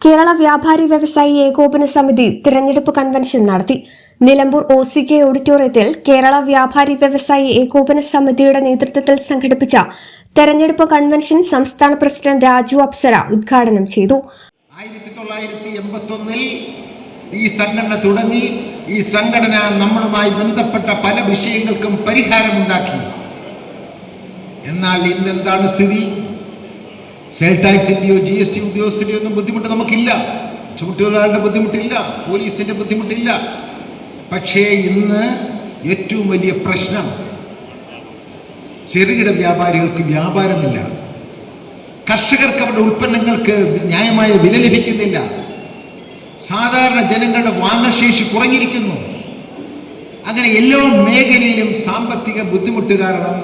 Kerala വ്യാപാരി വ്യവസായി ഏകോപന സമിതി തിരഞ്ഞെടുപ്പ് കൺവെൻഷൻ നടത്തി. നിലമ്പൂർ ഒ സി കെ ഓഡിറ്റോറിയത്തിൽ കേരള വ്യാപാരി വ്യവസായി ഏകോപന സമിതിയുടെ നേതൃത്വത്തിൽ സംഘടിപ്പിച്ച തെരഞ്ഞെടുപ്പ് കൺവെൻഷൻ സംസ്ഥാന പ്രസിഡന്റ് രാജു അപ്സര ഉദ്ഘാടനം ചെയ്തു. ആയിരത്തി തൊള്ളായിരത്തി എൺപത്തൊന്നിൽ ഈ സംഘടന തുടങ്ങി. ഈ സംഘടന നമ്മളുമായി ബന്ധപ്പെട്ട പല വിഷയങ്ങൾക്കും പരിഹാരമുണ്ടാക്കി. എന്നാൽ ഇന്ന് എന്താണ് സ്ഥിതി? സെൽ ടാക്സിന്റെയോ ജി എസ് ടി ഉദ്യോഗസ്ഥന്റെയോ ഒന്നും ബുദ്ധിമുട്ട് നമുക്കില്ല. ചുമട്ടുകാരുടെ ബുദ്ധിമുട്ടില്ല പോലീസിന്റെ ബുദ്ധിമുട്ടില്ല. പക്ഷേ ഇന്ന് ഏറ്റവും വലിയ പ്രശ്നം ചെറുകിട വ്യാപാരികൾക്ക് വ്യാപാരമില്ല. കർഷകർക്ക് അവരുടെ ഉൽപ്പന്നങ്ങൾക്ക് ന്യായമായ വില ലഭിക്കുന്നില്ല. സാധാരണ ജനങ്ങളുടെ വാങ്ങശേഷി കുറഞ്ഞിരിക്കുന്നു. അങ്ങനെ എല്ലാ മേഖലയിലും സാമ്പത്തിക ബുദ്ധിമുട്ട് കാരണം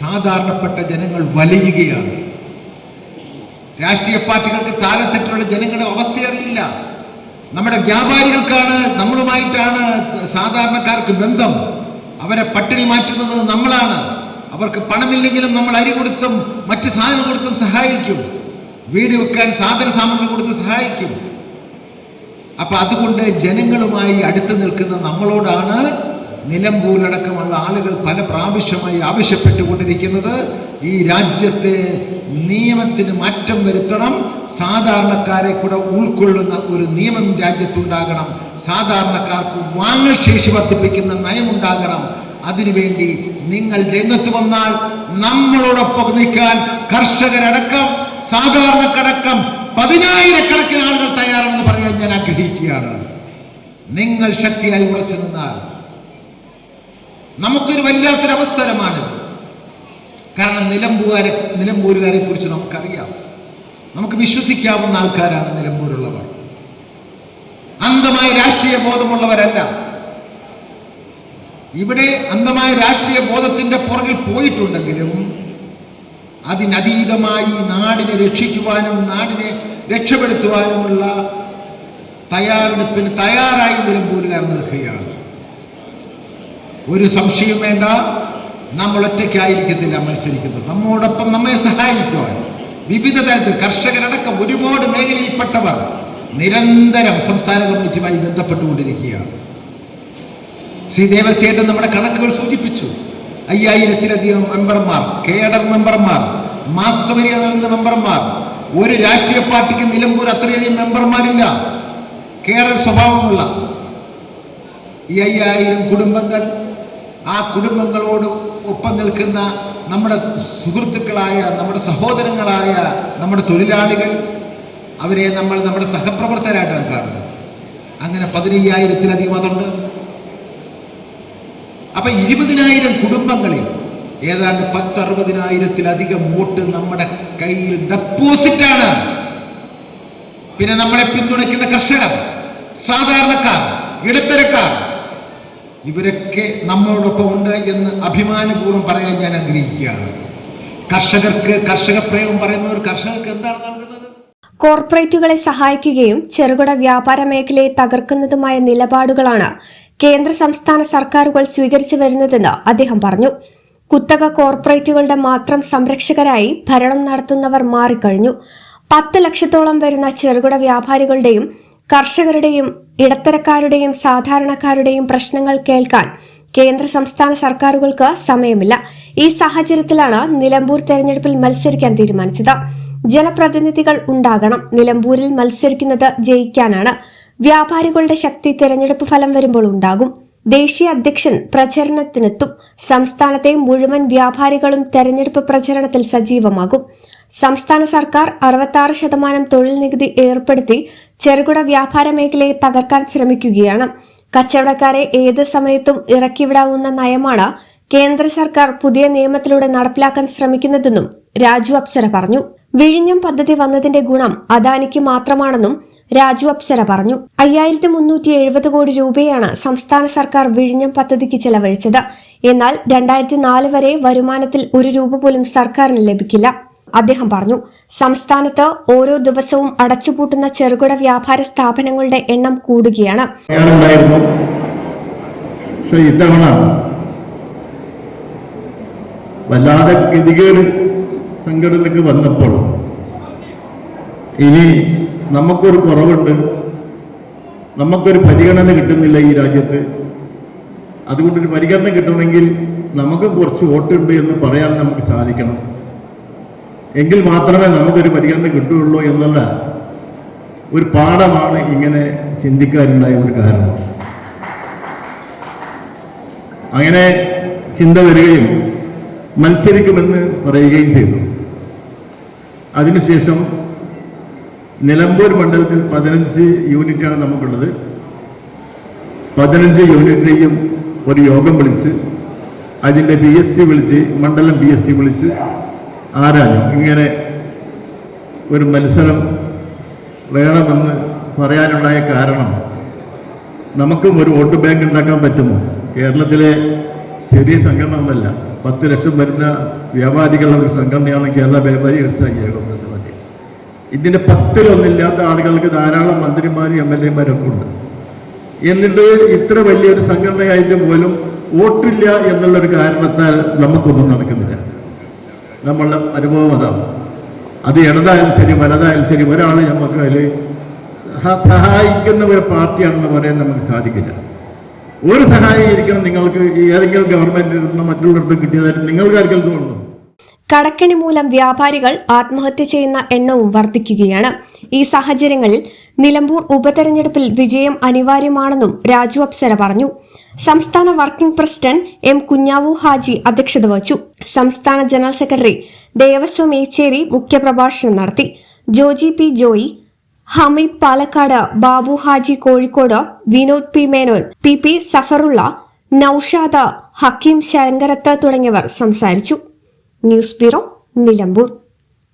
സാധാരണപ്പെട്ട ജനങ്ങൾ വലയുകയാണ്. രാഷ്ട്രീയ പാർട്ടികൾക്ക് താരത്തിട്ടുള്ള ജനങ്ങളുടെ അവസ്ഥ അറിയില്ല. നമ്മുടെ വ്യാപാരികൾക്കാണ് നമ്മളുമായിട്ടാണ് സാധാരണക്കാർക്ക് ബന്ധം. അവരെ പട്ടിണി മാറ്റുന്നത് നമ്മളാണ്. അവർക്ക് പണമില്ലെങ്കിലും നമ്മൾ അരി കൊടുത്തും മറ്റ് സാധനം കൊടുത്തും സഹായിക്കും. വീട് വെക്കാൻ സാധന സാമഗ്രി കൊടുത്ത് സഹായിക്കും. അപ്പൊ അതുകൊണ്ട് ജനങ്ങളുമായി അടുത്ത് നിൽക്കുന്ന നമ്മളോടാണ് നിലമ്പൂരടക്കമുള്ള ആളുകൾ പല പ്രാവശ്യമായി ആവശ്യപ്പെട്ടുകൊണ്ടിരിക്കുന്നത് ഈ രാജ്യത്തെ നിയമത്തിന് മാറ്റം വരുത്തണം. സാധാരണക്കാരെ കൂടെ ഉൾക്കൊള്ളുന്ന ഒരു നിയമം രാജ്യത്തുണ്ടാകണം. സാധാരണക്കാർക്ക് വാങ്ങൽ ശേഷി വർദ്ധിപ്പിക്കുന്ന നയമുണ്ടാകണം. അതിനുവേണ്ടി നിങ്ങൾ രംഗത്ത് വന്നാൽ നമ്മളോടൊപ്പം നിൽക്കാൻ കർഷകരടക്കം സാധാരണക്കടക്കം പതിനായിരക്കണക്കിന് ആളുകൾ തയ്യാറാണെന്ന് പറയാൻ ഞാൻ ആഗ്രഹിക്കുകയാണ്. നിങ്ങൾ ശക്തിയായി ഉറച്ചു നിന്നാൽ നമുക്കൊരു വല്ലാത്തൊരു അവസരമാണ് കാരണം നിലമ്പൂരെ നിലമ്പൂരുകാരെ കുറിച്ച് നമുക്കറിയാം. നമുക്ക് വിശ്വസിക്കാവുന്ന ആൾക്കാരാണ് നിലമ്പൂരുള്ളവർ. അന്ധമായ രാഷ്ട്രീയ ബോധമുള്ളവരല്ല. ഇവിടെ അന്ധമായ രാഷ്ട്രീയ ബോധത്തിന്റെ പുറകിൽ പോയിട്ടുണ്ടെങ്കിലും അതിനതീതമായി നാടിനെ രക്ഷിക്കുവാനും നാടിനെ രക്ഷപ്പെടുത്തുവാനുമുള്ള തയ്യാറെടുപ്പിന് തയ്യാറായി നിലമ്പൂരുകാർ നിൽക്കുകയാണ്. ഒരു സംശയം വേണ്ട. നമ്മൾ ഒറ്റയ്ക്കായിരിക്കത്തില്ല മത്സരിക്കുന്നത്. നമ്മോടൊപ്പം നമ്മെ സഹായിക്കുവാൻ. വിവിധ തരത്തിൽ കർഷകരടക്കം ഒരുപാട് മേഖലയിൽപ്പെട്ടവർ നിരന്തരം സംസ്ഥാന കമ്മിറ്റിയുമായി ബന്ധപ്പെട്ടുകൊണ്ടിരിക്കുകയാണ്. ശ്രീ ദേവസേട്ടൻ നമ്മുടെ കണക്കുകൾ സൂചിപ്പിച്ചു. അയ്യായിരത്തിലധികം മെമ്പർമാർ കേഡർ മെമ്പർമാർ മാസവരിക നൽകുന്ന മെമ്പർമാർ ഒരു രാഷ്ട്രീയ പാർട്ടിക്ക് നിലമ്പൂർ അത്രയധികം മെമ്പർമാരില്ല. കേരള സ്വഭാവമുള്ള ഈ അയ്യായിരം കുടുംബങ്ങൾ ആ കുടുംബങ്ങളോട് ഒപ്പം നിൽക്കുന്ന നമ്മുടെ സുഹൃത്തുക്കളായ നമ്മുടെ സഹോദരങ്ങളായ നമ്മുടെ തൊഴിലാളികൾ അവരെ നമ്മൾ നമ്മുടെ സഹപ്രവർത്തകരായിട്ടാണ് കാണുന്നത്. അങ്ങനെ പതിനയ്യായിരത്തിലധികം അതുണ്ട്. അപ്പൊ ഇരുപതിനായിരം കുടുംബങ്ങളിൽ ഏതാണ്ട് പത്തറുപതിനായിരത്തിലധികം വോട്ട് നമ്മുടെ കയ്യിൽ ഡെപ്പോസിറ്റ് ആണ്. പിന്നെ നമ്മളെ പിന്തുണയ്ക്കുന്ന കർഷകർ സാധാരണക്കാർ ഇടത്തരക്കാർ ഇവരൊക്കെ നമ്മളോടൊപ്പം ഉണ്ട് എന്ന് അഭിമാനപൂർവം പറയാൻ ഞാൻ ആഗ്രഹിക്കുകയാണ്. കർഷകർക്ക് കർഷക പ്രേമം പറയുന്നവർ കർഷകർക്ക് എന്താണ് നൽകുന്നത്? കോർപ്പറേറ്റുകളെ സഹായിക്കുകയും ചെറുകിട വ്യാപാര മേഖലയെ തകർക്കുന്നതുമായ നിലപാടുകളാണ് കേന്ദ്ര സംസ്ഥാന സർക്കാരുകൾ സ്വീകരിച്ചു വരുന്നതെന്ന് അദ്ദേഹം പറഞ്ഞു. കുത്തക കോർപ്പറേറ്റുകളുടെ മാത്രം സംരക്ഷകരായി ഭരണം നടത്തുന്നവർ മാറിക്കഴിഞ്ഞു. പത്ത് ലക്ഷത്തോളം വരുന്ന ചെറുകിട വ്യാപാരികളുടെയും കർഷകരുടെയും ഇടത്തരക്കാരുടെയും സാധാരണക്കാരുടെയും പ്രശ്നങ്ങൾ കേൾക്കാൻ കേന്ദ്ര സംസ്ഥാന സർക്കാരുകൾക്ക് സമയമില്ല. ഈ സാഹചര്യത്തിലാണ് നിലമ്പൂർ തെരഞ്ഞെടുപ്പിൽ മത്സരിക്കാൻ തീരുമാനിച്ചത്. ജനപ്രതിനിധികൾ ഉണ്ടാകണം. നിലമ്പൂരിൽ മത്സരിക്കുന്നത് ജയിക്കാനാണ്. വ്യാപാരികളുടെ ശക്തി തെരഞ്ഞെടുപ്പ് ഫലം വരുമ്പോൾ ഉണ്ടാകും. ദേശീയ അധ്യക്ഷൻ പ്രചരണത്തിനെത്തും. സംസ്ഥാനത്തെ മുഴുവൻ വ്യാപാരികളും തെരഞ്ഞെടുപ്പ് പ്രചരണത്തിൽ സജീവമാകും. സംസ്ഥാന സർക്കാർ അറുപത്തി ശതമാനം തൊഴിൽ നികുതി ഏർപ്പെടുത്തി ചെറുകിട വ്യാപാര മേഖലയെ തകർക്കാൻ ശ്രമിക്കുകയാണ്. കച്ചവടക്കാരെ ഏത് സമയത്തും ഇറക്കിവിടാവുന്ന നയമാണ് കേന്ദ്ര സർക്കാർ പുതിയ നിയമത്തിലൂടെ നടപ്പിലാക്കാൻ ശ്രമിക്കുന്നതെന്നും രാജു അപ്സര പറഞ്ഞു. വിഴിഞ്ഞം പദ്ധതി വന്നതിന്റെ ഗുണം അദാനിക്ക് മാത്രമാണെന്നും രാജു അപ്സര പറഞ്ഞു. അയ്യായിരത്തി മുന്നൂറ്റി എഴുപത് കോടി രൂപയാണ് സംസ്ഥാന സർക്കാർ വിഴിഞ്ഞം പദ്ധതിക്ക് ചെലവഴിച്ചത്. എന്നാൽ രണ്ടായിരത്തി നാല് വരെ വരുമാനത്തിൽ ഒരു രൂപ പോലും സർക്കാരിന് ലഭിക്കില്ല. അദ്ദേഹം പറഞ്ഞു സംസ്ഥാനത്ത് ഓരോ ദിവസവും അടച്ചുപൂട്ടുന്ന ചെറുകിട വ്യാപാര സ്ഥാപനങ്ങളുടെ എണ്ണം കൂടുകയാണ്. വന്നപ്പോൾ ഇനി നമുക്കൊരു കുറവുണ്ട്. നമുക്കൊരു പരിഗണന കിട്ടുന്നില്ല ഈ രാജ്യത്ത്. അതുകൊണ്ടൊരു പരിഗണന കിട്ടണമെങ്കിൽ നമുക്ക് കുറച്ച് വോട്ടുണ്ട് എന്ന് പറയാൻ നമുക്ക് സാധിക്കണം. എങ്കിൽ മാത്രമേ നമുക്കൊരു പരിഗണന കിട്ടുകയുള്ളൂ എന്നുള്ള ഒരു പാഠമാണ് ഇങ്ങനെ ചിന്തിക്കാനുണ്ടായ ഒരു കാരണം. അങ്ങനെ ചിന്ത വരികയും മത്സരിക്കുമെന്ന് പറയുകയും ചെയ്തു. അതിനുശേഷം നിലമ്പൂർ മണ്ഡലത്തിൽ പതിനഞ്ച് യൂണിറ്റാണ് നമുക്കുള്ളത്. പതിനഞ്ച് യൂണിറ്റിനെയും ഒരു യോഗം വിളിച്ച് അതിന്റെ പി എസ് ടി വിളിച്ച് മണ്ഡലം പി എസ് ടി വിളിച്ച് ആരാഞ്ഞു ഇങ്ങനെ ഒരു മത്സരം വേണമെന്ന് പറയാനുണ്ടായ കാരണം നമുക്കും ഒരു വോട്ട് ബാങ്ക് ഉണ്ടാക്കാൻ പറ്റുമോ? കേരളത്തിലെ ചെറിയ സംഘടന ഒന്നല്ല പത്ത് ലക്ഷം വരുന്ന വ്യാപാരികളുടെ ഒരു സംഘടനയാണ് കേരള വ്യാപാരി വ്യവസായ കോൺഗ്രസ് പാർട്ടി. ഇതിന്റെ പത്തിലൊന്നില്ലാത്ത ആളുകൾക്ക് ധാരാളം മന്ത്രിമാരും എം എൽ എമാരൊക്കെ ഉണ്ട്. എന്നിട്ട് ഇത്ര വലിയൊരു സംഘടനയായിട്ട് പോലും വോട്ടില്ല എന്നുള്ളൊരു കാരണത്താൽ നമുക്കൊന്നും നടക്കുന്നില്ല. നമ്മളുടെ അനുഭവം അതാണ് അത് ഇടതായാലും ശരി വലതായാലും ശരി ഒരാൾ നമുക്ക് അതിൽ സഹായിക്കുന്ന ഒരു പാർട്ടിയാണെന്ന് പറയാൻ നമുക്ക് സാധിക്കില്ല. ഒരു സഹായിരിക്കണം നിങ്ങൾക്ക് ഏതെങ്കിലും ഗവൺമെന്റിൽ നിന്ന് മറ്റുള്ളവർക്ക് കിട്ടിയതായിട്ട് നിങ്ങൾക്ക് ആർക്കെങ്കിലും തോന്നുന്നു കടക്കണി മൂലം വ്യാപാരികൾ ആത്മഹത്യ ചെയ്യുന്ന എണ്ണവും വർദ്ധിക്കുകയാണ്. ഈ സാഹചര്യങ്ങളിൽ നിലമ്പൂർ ഉപതെരഞ്ഞെടുപ്പിൽ വിജയം അനിവാര്യമാണെന്നും രാജു അപ്സര പറഞ്ഞു. സംസ്ഥാന working president M Kunjavu Haji അധ്യക്ഷത വഹിച്ചു. സംസ്ഥാന ജനറൽ സെക്രട്ടറി ദേവസ്വം ഏച്ചേരി മുഖ്യപ്രഭാഷണം നടത്തി. Joji P Joy Hameed Palakkad Babu Haji Kozhikode Vinod P Menon P P Safarulla Noushad Hakeem Sankarath തുടങ്ങിയവർ സംസാരിച്ചു. News bureau Nilambur.